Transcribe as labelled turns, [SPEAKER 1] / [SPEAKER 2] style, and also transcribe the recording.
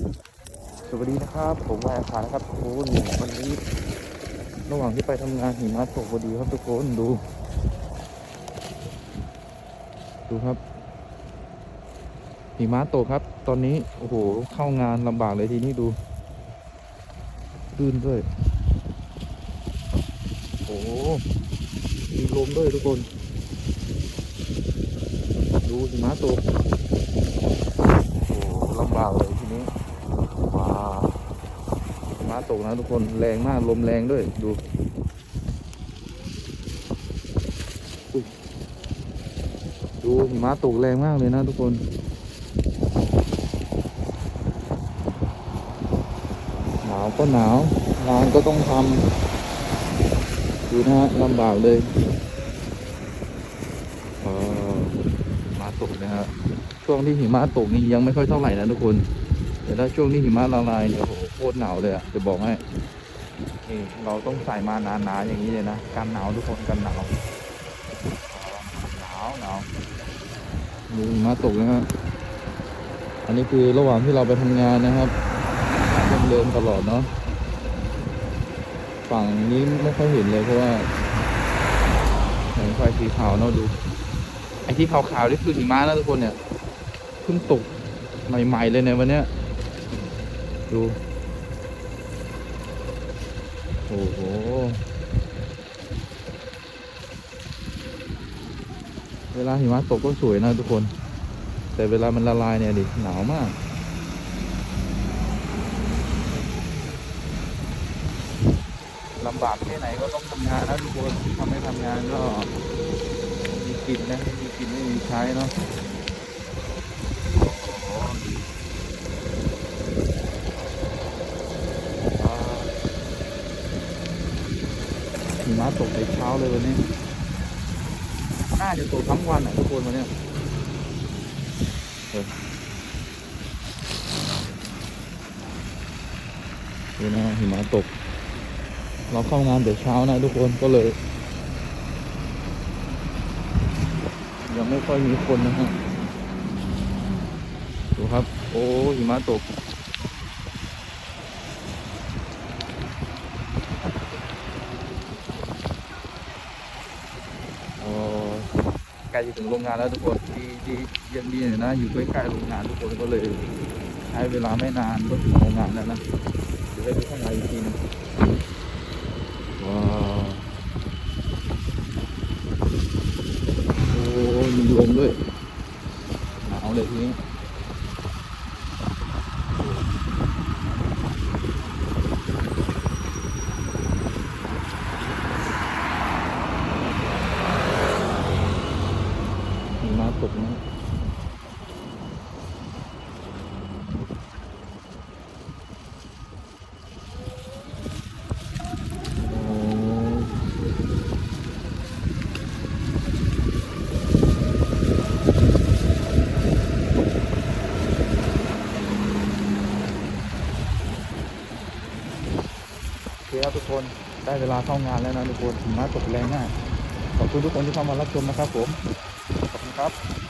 [SPEAKER 1] สวัสดีนะครับ ผมวายอาคานะครับทุกคนวันนี้ ระหว่างที่ไปทำงานหิมะตกพอดีครับทุกคนดู ดูครับหิมะตกครับ ตอนนี้โอ้โหเข้างานลำบากเลยทีนี้ดูลื่นด้วยโอ้มีลมด้วยทุกคน ดูหิมะตกโอ้ลำบากเลยทีนี้ว้าวหิมะ ตกนะทุกคนแรงมากลมแรงด้วยดูดูหิมะตกแรงมากเลยนะทุกคนหนาวก็หนาวงานก็ต้องทำดูนะฮะลำบากเลยเออหิมะตกนะฮะช่วงที่หิมะตกนี่ยังไม่ค่อยเท่าไหร่นะทุกคน แต่ถ้าช่วงที่หิมะละลายเนี่ยโอ้โหโคตรหนาวเลยอะจะบอกให้นี่เราต้องใส่มาหนาๆอย่างนี้เลยนะกันหนาวทุกคนกันหนาวหนาวหนาวดูหิมะตกนะฮะอันนี้คือระหว่างที่เราไปทำงานนะครับเดินตลอดเนาะฝั่งนี้ไม่ค่อยเห็นเลยเพราะว่าแสงไฟสีขาวเนาะดูไอ้ที่ขาวๆนี่คือหิมะนะทุกคนเนี่ยเพิ่งตกใหม่ๆเลยในวันเนี้ย ดู โอ้โห เวลาหิมะตกก็สวยนะทุกคน แต่เวลามันละลายเนี่ยดิหนาวมากลำบากแค่ไหนก็ต้องทำงานนะทุกคนทำไม่ทำงานก็มีกินนะม่มีกินไม่มีใช้เนาะ หิมะตกในเช้าเลยวันนี้ น่าจะตกทั้งวันอะทุกคนวันนี้เออดูนะหิมะตก เราเข้างานแต่เช้านะทุกคนก็เลย ยังไม่ค่อยมีคนนะฮะ ดูครับ โอ้หิมะตก เอ่อ ใกล้จะถึงโรงงานแล้วทุกคนที่ยังดีน่นะ อยู่ใกล้ๆโรงงานทุกคนก็เลยใช้เวลาไม่นานก็ถึงโรงงานแล้วนะเดี๋ยวไปดูข้างในอีกทีนึงว้าวโอ้มีลมด้วยหนาวเลยทีนี้ ตกนะโอ้โอเคครับทุกคนได้เวลาเข้างานแล้วนะทุกคนหิมะตกแรงมากขอบคุณทุกคนที่เข้ามารับชมนะครับผมขอบ ครับ